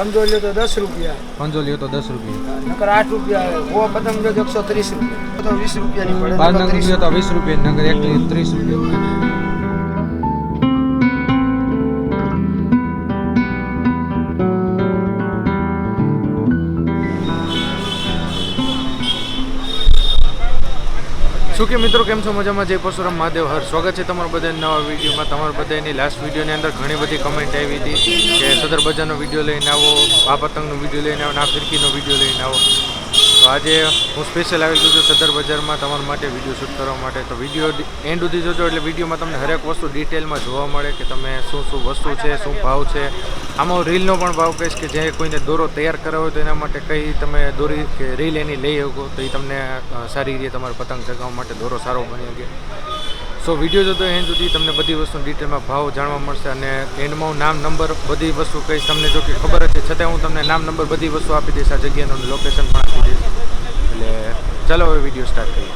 પંજો લ્યો તો દસ રૂપિયા. પંજોલ્યો તો દસ રૂપિયા. નકર આઠ રૂપિયા આવે. ઓ પતંગ એકસો ત્રીસ રૂપિયા. તો વીસ રૂપિયાની પડે. બાર નકર નંગ 30 લ્યો તો વીસ રૂપિયા નગર એક ત્રીસ રૂપિયા. શું કે મિત્રો, કેમ છો મજામાં? જય પરશુરામ, મહાદેવ, હર. સ્વાગત છે તમારા બધા નવા વિડીયોમાં. તમારા બધાની લાસ્ટ વિડીયોની અંદર ઘણી બધી કમેન્ટ આવી હતી કે સદર બજારનો વીડિયો લઈને આવો આ પતંગનો વીડિયો લઈને આવો ના ફિરકીનો વીડિયો લઈને આવો. આજે હું સ્પેશિયલ આવી ગયો છું સદર બજારમાં તમારા માટે વીડિયો શૂટ કરવા માટે. તો વીડિયો એન્ડ સુધી જોજો એટલે વિડીયોમાં તમને હરેક વસ્તુ ડિટેલમાં જોવા મળે કે તમે શું શું વસ્તુ છે, શું ભાવ છે. આમાં રીલનો પણ ભાવ કહીશ કે જે કોઈને દોરો તૈયાર કરાવો હોય તો એના માટે કઈ તમે દોરી કે રીલ એની લઈ શકો તો એ તમને સારી રીતે તમારે પતંગ ચગાવવા માટે દોરો સારો બની શકે. સો વીડિયો જોતો એન્ડ સુધી, તમને બધી વસ્તુ ડિટેલમાં ભાવ જાણવા મળશે અને એન્ડમાં હું નામ નંબર બધી વસ્તુ કહીશ તમને જો કે ખબર જ છે. છતાં હું તમને નામ નંબર બધી વસ્તુ આપી દઈશ આ જગ્યાનું લોકેશન પણ આપી દઈશ. એટલે ચાલો હવે વીડિયો સ્ટાર્ટ કરીએ.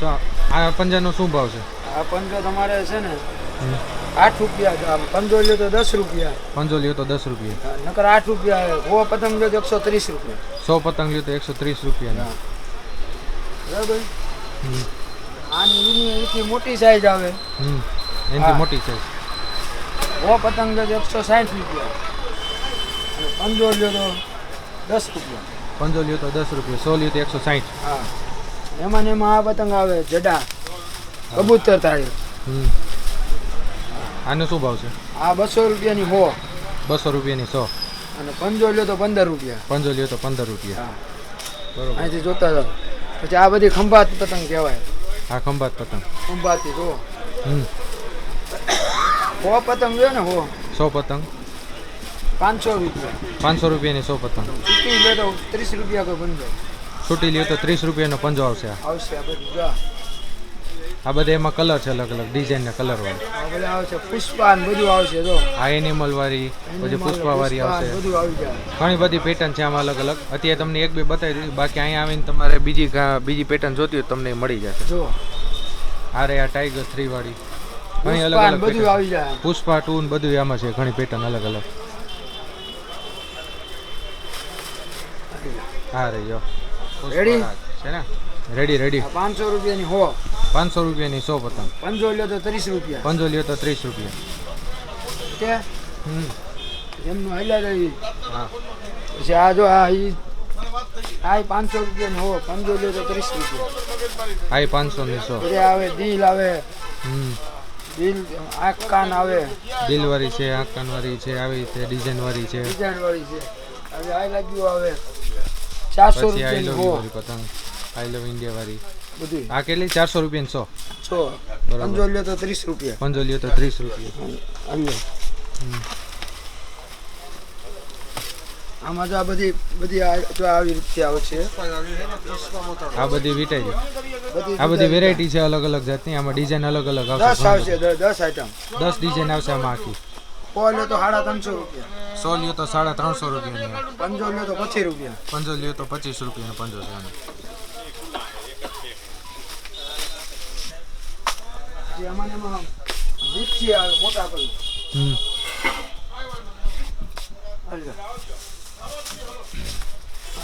તો આ પંજાનો શું ભાવ છે? આ પંજો તમારે છે ને આઠ રૂપિયા. પંજો લ્યો તો દસ રૂપિયા. પંજો લ્યો તો દસ રૂપિયા. નકર આઠ રૂપિયા આવે ઓ પતંગ લ્યો તો એકસો ત્રીસ રૂપિયા. સો પતંગ લ્યો તો એકસો ત્રીસ રૂપિયા. બરાબર? આની એની એથી મોટી સાઈઝ આવે. હમ. એનાથી મોટી સાઈઝ ઓ પતંગ લ્યો તો એકસો સાઠ રૂપિયા. અને પંજો લ્યો તો દસ રૂપિયા. પંજો લ્યો તો દસ રૂપિયા સો લ્યો તો એકસો સાઠ હા. એમાં ને એમાં આ પતંગ આવે જડા કબૂતર થાય આનો શું ભાવ છે? આ બસો રૂપિયાની હો બસો રૂપિયાની સો. અને પંજો લ્યો તો પંદર રૂપિયા. પંજો લ્યો તો પંદર રૂપિયા. હા. બરોબર. અહીંથી જોતા જાઓ. પછી આ બધી ખંભાત પતંગ કહેવાય. આ ખંભાત પતંગ. ખંભાતી જો હમ. હો પતંગ લ્યો ને હો. સો પતંગ. પાંચસો રૂપિયા. પાંચસો રૂપિયાની સો પતંગ છૂટી લે તો ત્રીસ રૂપિયા કોઈ બંધો છૂટી લ્યો તો ત્રીસ રૂપિયાનો પંજો આવશે. આવશે આ બધું આ બધા એમાં કલર છે અલગ અલગ ડિઝાઇનના કલર વાળા. બધા આવશે પુષ્પા ને બધું આવશે જો આ એનિમલ વાળી પછી પુષ્પા વાળી આવશે. બધું આવી જાય. ઘણી બધી પેટર્ન છે આમાં અલગ અલગ અત્યારે તમને એક બે બતાવી દીધી બાકી અહીંયા આવીને તમારે બીજી બીજી પેટર્ન જોતી હોય તમને મળી જશે. જો. આ રે આ ટાઈગર થ્રી વાળી. ઘણી અલગ અલગ બધું આવી જાય. પુષ્પા ટુ ને બધું આમાં છે. ઘણી પેટર્ન અલગ અલગ હા રે રેડી? છે ને? Ready ready. પાંચસો રૂપિયાની હો પાંચસો રૂપિયાની સો પતંગ. પંજો લ્યો તો ત્રીસ રૂપિયા. પંજો લ્યો તો ત્રીસ રૂપિયા. કે? એમનું હાલ્યા રહી. હા. પછી આ જો આ ઈ આય પાંચસો રૂપિયાની હો પંજો લ્યો તો ત્રીસ રૂપિયા. આય પાંચસો ની સો. આવે દિલ આવે. હમ. દિલ આંખ કાન આવે. દિલવાળી છે આંકાન વાળી છે આવી રીતે ડિઝાઇન વાળી છે. ડિઝાઇન વાળી છે. હવે આ લાગ્યું આવે. ચારસો રૂપિયા આઈ લવ પતંગ. આઈ લવ ઇન્ડિયા વાળી. બધું. આ કેટલી? ચારસો રૂપિયા સો. છો બરાબર. પંજો લ્યો તો ત્રીસ રૂપિયા. પંજો લ્યો તો ત્રીસ રૂપિયા. આમાં જો આ બધી બધી જો આવી રીતે આવે છે. આ બધી વિટાઈ છે. આ બધી વેરાયટી છે. અલગ અલગ જાતની. આમાં ડિઝાઇન અલગ અલગ દસ આવશે આવશે દસ આઈટમ દસ ડિઝાઇન આવશે આમાં આખી. કો લ્યો તો સાડા ત્રણસો રૂપિયા. સો લ્યો તો સાડા ત્રણસો રૂપિયા પંજો લ્યો તો પચીસ રૂપિયા. પંજો લ્યો તો પચીસ રૂપિયાનો પંજો છે ને એમાં આવે મોટા પર હમ.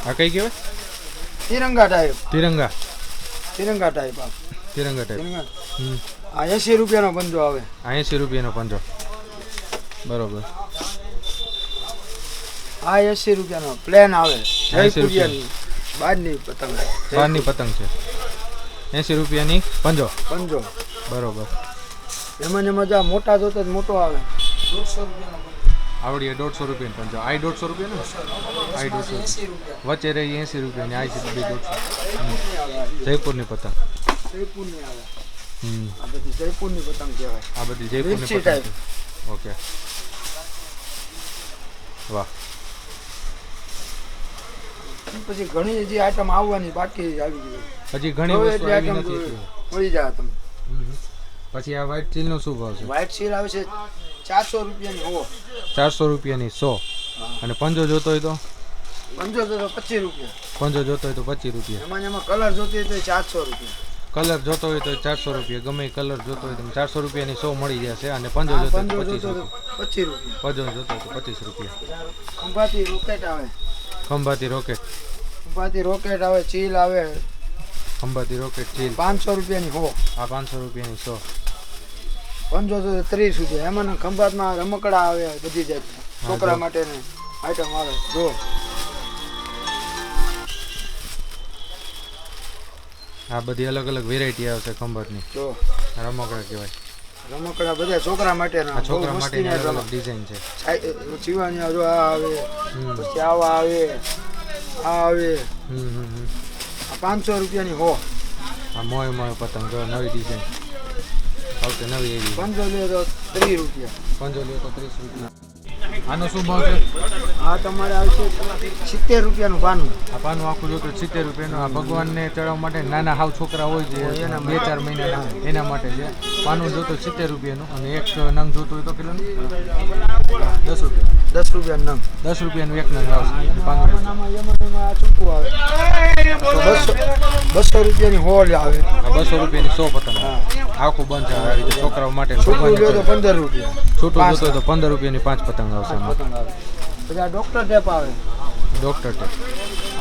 આ કઈ કહેવાય? તિરંગા ટાઈપ તિરંગા. તિરંગા ટાઈપ આ તિરંગા ટાઈપ આ એસી રૂપિયાનો પંજો આવે. આ એંસી રૂપિયાનો પંજો. બરોબર. આ એસી રૂપિયાનો પ્લેન આવે. 80 જયપુરિયાની બહારની પતંગ. બારની પતંગ છે. એંસી રૂપિયાની પંજો. પંજો. બરોબર. એમાં ને મજા મોટા જોતો જ મોટો આવે. દોઢસો રૂપિયાનો આવડી દોઢસો રૂપિયાની પંજો. આઈ દોઢસો રૂપિયાનો આઈ દોઢસો વચ્ચે રહી એંસી રૂપિયાની આઈ છે બે દોઢસો. જયપુરની પતંગ. જયપુરની આવે. હમ. આ બધી જયપુરની પતંગ કહેવાય. આ બધી જયપુરની પતંગ ઓકે. વાહ. પછી ઘણી હજી આઈટમ આવવાની બાકી આવી ગઈ. હજી ઘણી વસ્તુ આવી નથી મળી જાય તમને. પછી આ વ્હાઈટ ચીલનો શું ભાવ છે? વ્હાઈટ સીલ આવે છે ચારસો રૂપિયાની હો ચારસો રૂપિયાની સો. અને પંજો જોતો હોય તો? પંજો જોતો પચીસ રૂપિયા. પંજો જોતો હોય તો પચીસ રૂપિયા. એમાં એમાં કલર જોતી હોય તો ચારસો રૂપિયા. કલર જોતો હોય તો ચારસો રૂપિયા ગમે કલર જોતો હોય તો ચારસો રૂપિયાની સો મળી જશે અને પંજો જોતો હોય પચીસ રૂપિયા. પંજો જોતો હોય તો પચીસ રૂપિયા. ખંભાતી રોકેટ આવે. ખંભાતી રોકેટ. ખંભાતી રોકેટ આવે ચીલ આવે. ખંભાતી રોકેટ ચીલ. પાંચસો રૂપિયાની હો. આ પાંચસો રૂપિયાની સો. પંજો તો ત્રીસ રૂપિયા. એમાં ખંભાતમાં રમકડા આવે બધી જાતના. છોકરા માટેની આઈટમ આવે. જો. આ બધી અલગ અલગ વેરાયટી આવશે ખંભાતની. જો રમકડા કહેવાય. રમકડા બધા છોકરા માટેના છોકરા માટેની અલગ અલગ ડિઝાઇન છે. ચીવાણીયા જો આ આવે પછી આવા આવે આ આવે. પાંચસો રૂપિયાની હો. આ મોય મોય પતંગ જો નવી ડિઝાઇન આવશે નવી એવી પંજો તો ત્રીસ રૂપિયા. પંચોલી તો ત્રીસ રૂપિયા. આનો શું ભાવ છે? આ તમારે આવશે સિત્તેર રૂપિયાનું પાનું. આ પાનું આખું જોતું સિત્તેર રૂપિયાનું. આ ભગવાનને ચડાવવા માટે નાના હાવ છોકરા હોય છે એના બે ચાર મહિનાના. એના માટે છે. પાનું જોતું સિત્તેર રૂપિયાનું અને એક નંગ જોતું હોય તો કેટલાનું દસ રૂપિયા. દસ રૂપિયાનું નંગ. દસ રૂપિયાનું એક નંગ આવશે. પાનું આવે. બસો રૂપિયાની હોલ આવે. બસો રૂપિયાની સો પતંગ આખું બંધ છે. છોકરાઓ માટે તો પંદર રૂપિયા. છૂટું જોતું તો પંદર રૂપિયાની પાંચ પતંગ આવશે. પતંગ આવે પછી આ ડોક્ટર ટેપ આવે. ડોક્ટર ટેપ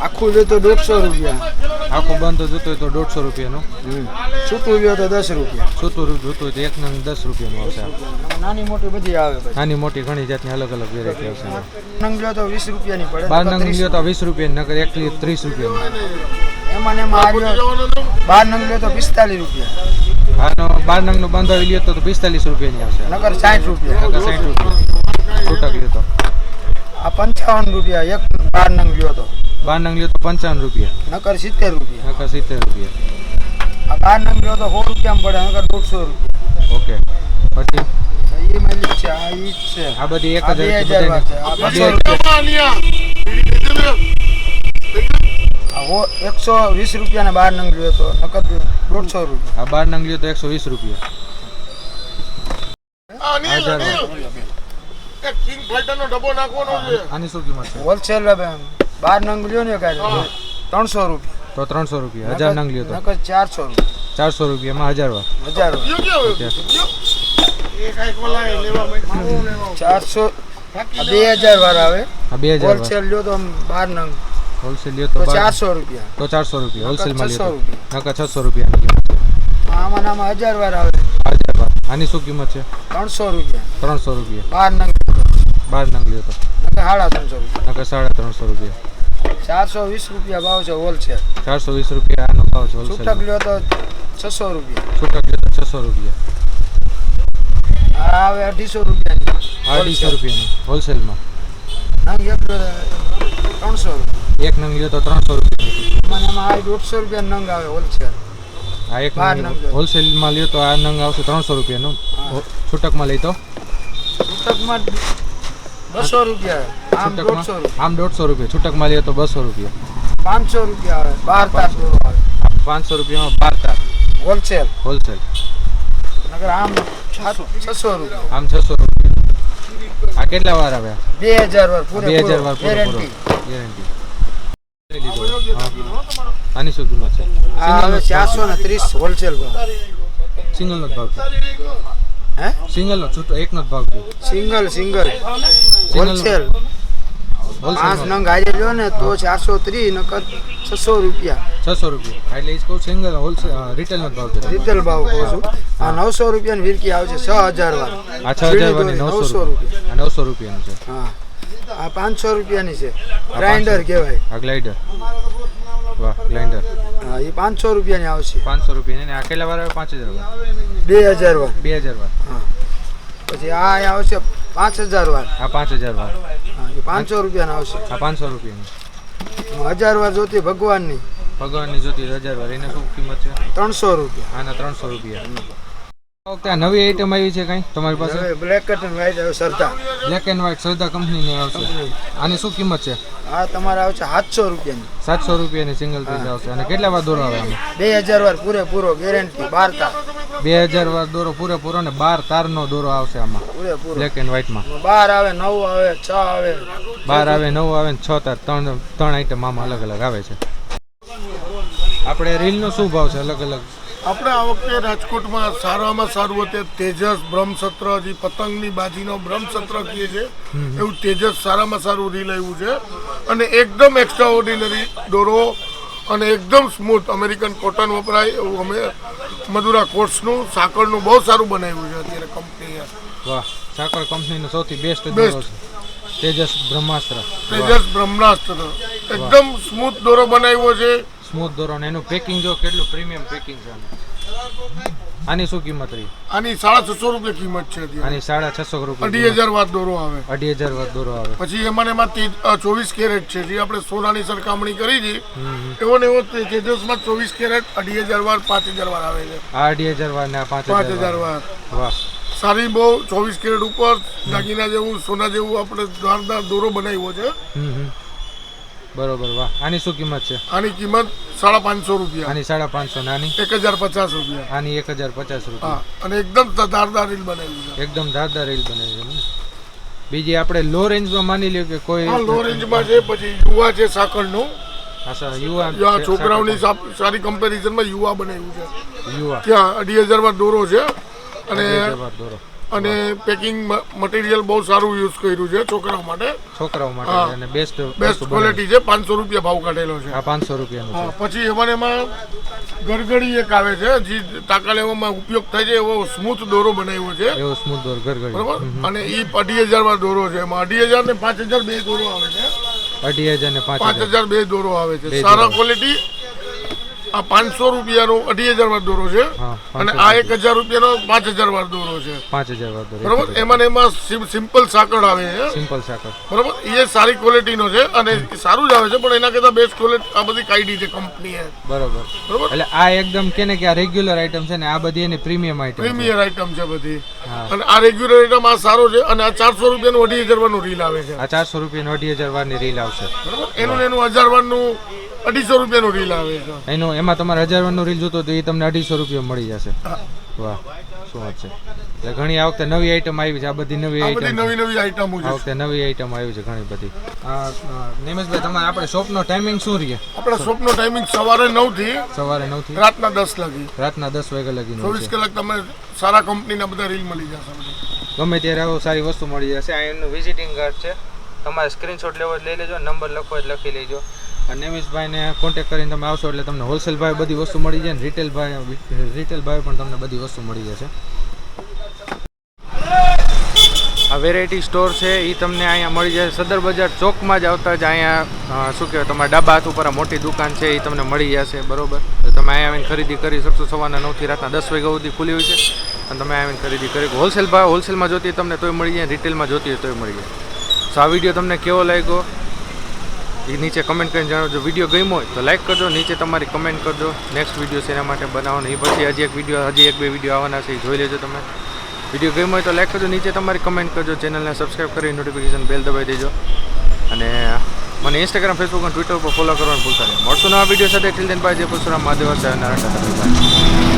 આખું લ્યો તો દોઢસો રૂપિયા. આખું બંધ તો જોતું હોય તો દોઢસો રૂપિયાનું. છૂટું ગયો તો દસ રૂપિયા. છૂટું જોતું હોય તો એક નંગ દસ રૂપિયાનું આવશે નાની મોટી બધી આવે નાની મોટી ઘણી જાતની અલગ અલગ વેરાયટી આવશે. નંગ લ્યો તો વીસ રૂપિયાની પડે બાર નંગ 30 લ્યો તો વીસ રૂપિયાની નગર એકલી ત્રીસ રૂપિયાની. એમાં ને એમાં બાર નંગ લ્યો તો પિસ્તાલીસ રૂપિયા. બાર બાર બંધ આવી લ્યો તો પિસ્તાલીસ રૂપિયાની આવશે. નકર સાઠ રૂપિયા. નગર સાઠ રૂપિયા. છૂટક લ્યો તો. આ પંચાવન રૂપિયા એક બાર નંગ લ્યો તો. બાર નંગ લ્યો તો પંચાવન રૂપિયા. નકર સિત્તેર રૂપિયા. નકર સિત્તેર રૂપિયા. આ બાર નંગ લ્યો તો સો રૂપિયા પડે નકર દોઢસો રૂપિયા. ઓકે. પછી? છે આ બધી એક હજાર એકસો વીસ રૂપિયાના બાર નંગ લ્યો તો નકર દોઢસો રૂપિયા. આ બાર નંગ લ્યો તો એકસો વીસ રૂપિયા. હજાર આની શું કિંમત છે? હોલસેલ બાર નંગ લ્યો ને કાંઈ ત્રણસો રૂપિયા. તો ત્રણસો રૂપિયા હજાર નંગ લ્યો તો. નકર ચારસો રૂપિયા. ચારસો રૂપિયામાં હજાર વાર. હજાર રૂપિયા. ચારસો બે હજાર વાર આવે. આ બે હજાર વાર. હોલસેલ લ્યો તો આમ બાર નંગ. હોલસેલ લ્યો તો ચારસો રૂપિયા. તો ચારસો રૂપિયા હોલસેલમાં લ્યો રૂપિયા. તો છસો રૂપિયાની કિંમત આમાં ને આમાં હજાર વાર આવે. હજાર વાર. આની શું કિંમત છે? ત્રણસો રૂપિયા. ત્રણસો રૂપિયા. બાર નંગ. બાર નંગ લ્યો તો સાડા ત્રણસો રૂપિયા. નકર સાડા ત્રણસો રૂપિયા. ચારસો વીસ રૂપિયા ભાવ છે હોલસેલ ચારસો વીસ રૂપિયા આનો ભાવ છે છૂટક લ્યો તો છસો રૂપિયા. છૂટક લ્યો તો છસો રૂપિયા. આ આવે અઢીસો રૂપિયાની. અઢીસો રૂપિયાની હોલસેલમાં. નંગ એક ત્રણસો રૂપિયા. એક નંગ લ્યો તો ત્રણસો રૂપિયાની મને એમાં આ દોઢસો રૂપિયા નંગ આવે હોલસેલ. આ એક. હોલસેલમાં લ્યો તો આ નંગ આવશે ત્રણસો રૂપિયાનું. હા. છૂટકમાં લઈ તો. છૂટકમાં બસો રૂપિયા આમ દોઢસો રૂપિયા. આમ દોઢસો રૂપિયા. છૂટકમાં લઈએ તો બસો રૂપિયા. પાંચસો રૂપિયા આવે. બાર તાર દોરો આવે. પાંચસો રૂપિયામાં બાર તાર. હોલસેલ. હોલસેલ. નગર આમ છસો રૂપિયા. આમ છસો રૂપિયા. આ કેટલા વાર આવ્યા? બે હજાર વાર પૂરે બે હજાર વાર પૂરો ગેરંટી આની શું કિંમત છે? ચારસો ને ત્રીસ હોલસેલ ભાવ. સિંગલ નો ભાવ હે? સિંગલનો છૂટો એકનો જ ભાવ સિંગલ સિંગલ. હોલસેલ પાંચ નંગ આજે જો ને તો ચારસો ત્રીસ નકર છસો રૂપિયા. છસો રૂપિયા. એટલે કહું સિંગલ હોલસેલ રિટેલ નો ભાવ છે. રિટેલ ભાવ કહું છું. આ નવસો રૂપિયાની વિરકી આવશે છ હજાર વાર આ છ હજાર નવસો રૂપિયા. નવસો રૂપિયાનું છે. હા. આ પાંચસો રૂપિયાની છે. ગ્રાઇન્ડર કહેવાય. આ ગ્લાઇડર વાહ ગ્લાઇન્ડર હા એ પાંચસો રૂપિયાની આવશે. પાંચસો રૂપિયાની આ કેટલા વાર પાંચ હજાર વાર બે હજાર વાર બે હજાર વાર હા. પછી આ અહીં આવશે પાંચ હજાર વાર હા પાંચ હજાર વાર હા એ પાંચસો રૂપિયાના આવશે. હા પાંચસો રૂપિયાની. હજાર વાર જોતી ભગવાનની. ભગવાનની જોતી હજાર વાર. એને શું કિંમત છે? ત્રણસો રૂપિયા. આના ત્રણસો રૂપિયા. વખતે આ નવી આઈટમ આવી છે કઈ તમારી પાસે? બ્લેક એન્ડ વ્હાઈટ આવે સરતા બ્લેક એન્ડ વ્હાઈટ શ્રદ્ધા કંપનીની આવશે. આની શું કિંમત છે? આ તમારે આવશે સાતસો રૂપિયાની. સાતસો રૂપિયાની સિંગલ પીસ આવશે. અને કેટલા વાર દોરો આવે આમાં? બે હજાર વાર પૂરેપૂરો ગેરંટી બાર તાર. બે હજાર વાર દોરો પૂરેપૂરો ને બાર તારનો દોરો આવશે આમાં. બ્લેક એન્ડ વ્હાઈટમાં બાર આવે નવ આવે છ આવે. બાર આવે નવ આવે ને છ તાર. ત્રણ ત્રણ આઈટમ આમાં અલગ અલગ આવે છે. આપણે રીલનો શું ભાવ છે? અલગ અલગ આપણે આ વખતે રાજકોટમાં સારામાં સારું હતું. તેજસ બ્રહ્મસત્ર જે પતંગની બાજીનો બ્રહ્મસત્ર કહીએ છે એવું તેજસ સારામાં સારું રીલ આવ્યું છે. અને એકદમ એક્સ્ટ્રા ઓર્ડિનરી દોરો અને એકદમ સ્મૂથ અમેરિકન કોટન વપરાય એવું અમે મધુરા કોર્સનું સાકરનું બહુ સારું બનાવ્યું છે અત્યારે કંપનીએ વાહ સાકર કંપનીનો સૌથી બેસ્ટ બેસ્ટ તેજસ બ્રહ્માસ્ત્ર. તેજસ બ્રહ્માસ્ત્ર. એકદમ સ્મૂથ દોરો બનાવ્યો છે. સ્મૂથ દોરો એનું પેકિંગ જો કેટલું પ્રીમિયમ પેકિંગ છે આનું. શું કિંમત રહી? આની સાડા છસો રૂપિયા કિંમત છે આની સાડા છસો અઢી હજાર વાત દોરો આવે. અઢી હજાર વાત દોરો આવે. પછી એમાં એમાં ચોવીસ કેરેટ છે. જે આપણે સોનાની સરખામણી કરી હતી એવો ને એવો તેજસમાં ચોવીસ કેરેટ અઢી હજાર વાર પાંચ હજાર વાર આવે છે. આ અઢી હજાર વાર ને પાંચ હજાર વાર. વાહ. સારી બહુ ચોવીસ કેરેટ ઉપર દાગીના જેવું સોના જેવું આપણે ધારદાર દોરો બનાવ્યો છે. હમ હમ. બરોબર વાહ. આની શું કિંમત છે? આની કિંમત સાડા પાંચસો રૂપિયા. આની સાડા પાંચસો ને આની એક હજાર પચાસ રૂપિયા. આની એક હજાર પચાસ રૂપિયા. અને એકદમ ધારદાર રીલ બનાવી છે. એકદમ ધારદાર રીલ બનાવી છે બીજી આપણે લો રેન્જમાં માની લ્યો કે કોઈ લો રેન્જમાં છે પછી યુવા છે અચ્છા યુવા છોકરાઓની સારી કમ્પેરિઝનમાં યુવા બનાવ્યું છે. યુવા. ત્યાં અઢી હજારમાં દોરો છે. અને દોરો. અને પેકિંગ મટીરિયલ બહુ સારું યુઝ કર્યું છે છોકરાઓ માટે. છોકરાઓ માટે અને બેસ્ટ બેસ્ટ ક્વોલિટી છે. પાંચસો રૂપિયા ભાવ કાઢેલો છે. હા પાંચસો રૂપિયા હા પછી એમાં એમાં ગરગડી એક આવે છે જે ટાંકા લેવામાં ઉપયોગ થાય છે એવો સ્મૂથ દોરો બનાવ્યો છે. એવો સ્મૂથ દોરો ગરગડી. બરાબર? અને એ અઢી હજારમાં દોરો છે. એમાં અઢી હજાર ને પાંચ હજાર બે દોરો આવે છે. અઢી હજાર ને પાંચ હજાર. બે દોરો આવે છે. સારા ક્વોલિટી આ પાંચસો રૂપિયાનો અઢી હજાર વાર દોરો છે. અને આ એક હજાર રૂપિયાનો પાંચ હજાર વાર દોરો છે. પાંચ હજાર વાર દોરો. બરોબર? એમાં એમાં સિમ્પલ સાકળ આવે છે. સિમ્પલ સાકર બરોબર? એ સારી ક્વોલિટીનો છે અને સારું જ આવે છે પણ એના કરતાં બેસ્ટ ક્વોલિટી આ બધી કાઢી છે કંપનીએ બરોબર. બરોબર? એટલે આ એકદમ કે ને કે આ રેગ્યુલર આઈટમ છે ને આ બધી એની પ્રીમિયમ આઈટમ પ્રીમિયર આઈટમ છે બધી. અને આ રેગ્યુલર આઈટમ આ સારો છે અને આ ચારસો રૂપિયાનું અઢી હજાર વારનું રીલ આવે છે. આ ચારસો રૂપિયાનું અઢી હજાર વારની રીલ આવશે. બરોબર? એનું એનું હજાર વારનું અઢીસો રૂપિયાનું રીલ આવે છે. એનો એમાં તમારે હજાર વારનું રીલ જોતો તો એ તમને અઢીસો રૂપિયા મળી જશે. વાહ શું વાત છે. એટલે ઘણી આ વખતે નવી આઈટમ આવી છે આ બધી નવી આઈટમ નવી નવી આઈટમો આ વખતે નવી આઈટમ આવી છે ઘણી બધી. નિમેશભાઈ તમારે આપણે શોપનો ટાઈમિંગ શું રહે આપણે શોપનો ટાઈમિંગ સવારે નવથી સવારે નવથી? રાતના દસ લાગી. રાતના દસ વાગ્યા ચોવીસ છે. કલાક તમે સારા કંપનીના બધા રીલ મળી જશે. ગમે ત્યારે આવો સારી વસ્તુ મળી જશે. આ એમનું વિઝિટિંગ કાર્ડ છે. તમારે સ્ક્રીનશોટ લેવો લઈ લેજો નંબર લખો લખી લેજો. નિમેશભાઈને કોન્ટેક કરીને તમે આવશો એટલે તમને હોલસેલ ભાવે બધી વસ્તુ મળી જાય ને રિટેલ ભાવે રિટેલ ભાવે પણ તમને બધી વસ્તુ મળી જશે. આ વેરાયટી સ્ટોર છે એ તમને અહીંયા મળી જાય. સદર બજાર ચોકમાં જ આવતા જ અહીંયા શું કહેવાય, તમારા ડાબા હાથ ઉપર મોટી દુકાન છે એ તમને મળી જશે, બરોબર? તો તમે અહીંયા આવીને ખરીદી કરી શકશો. સવારના નવથી રાતના દસ વાગ્યા સુધી ખુલી હોય છે. અને તમે આવીને ખરીદી કરી હોલસેલ ભાવ હોલસેલમાં જોતી તમને તોય મળી જાય, રિટેલમાં જોતી હોય તોય મળી જાય. સો આ વીડિયો તમને કેવો લાગ્યો? એ નીચે કમેન્ટ કરીને જણાવજો વીડિયો ગમ્યો હોય તો લાઈક કરજો, નીચે તમારી કમેન્ટ કરજો. નેક્સ્ટ વીડિયો છે એના માટે બનાવવાનો. એ પછી હજી એક વીડિયો હજી એક બે વીડિયો આવવાના છે, એ જોઈ લેજો તમે. વીડિયો ગમ્યો હોય તો લાઈક કરજો, નીચે તમારી કમેન્ટ કરજો. ચેનલને સબસ્ક્રાઈબ કરી નોટિફિકેશન બેલ દબાવી દેજો. અને મને ઇન્સ્ટાગ્રામ ફેસબુક અને ટ્વિટર પર ફોલો કરવાનું ભૂલતા નહીં. મળશું નવા વીડિયો સાથે. ટિલ દેન બાય જય પરશુરામ મહાદેવ. સાહેબ નારાયણ.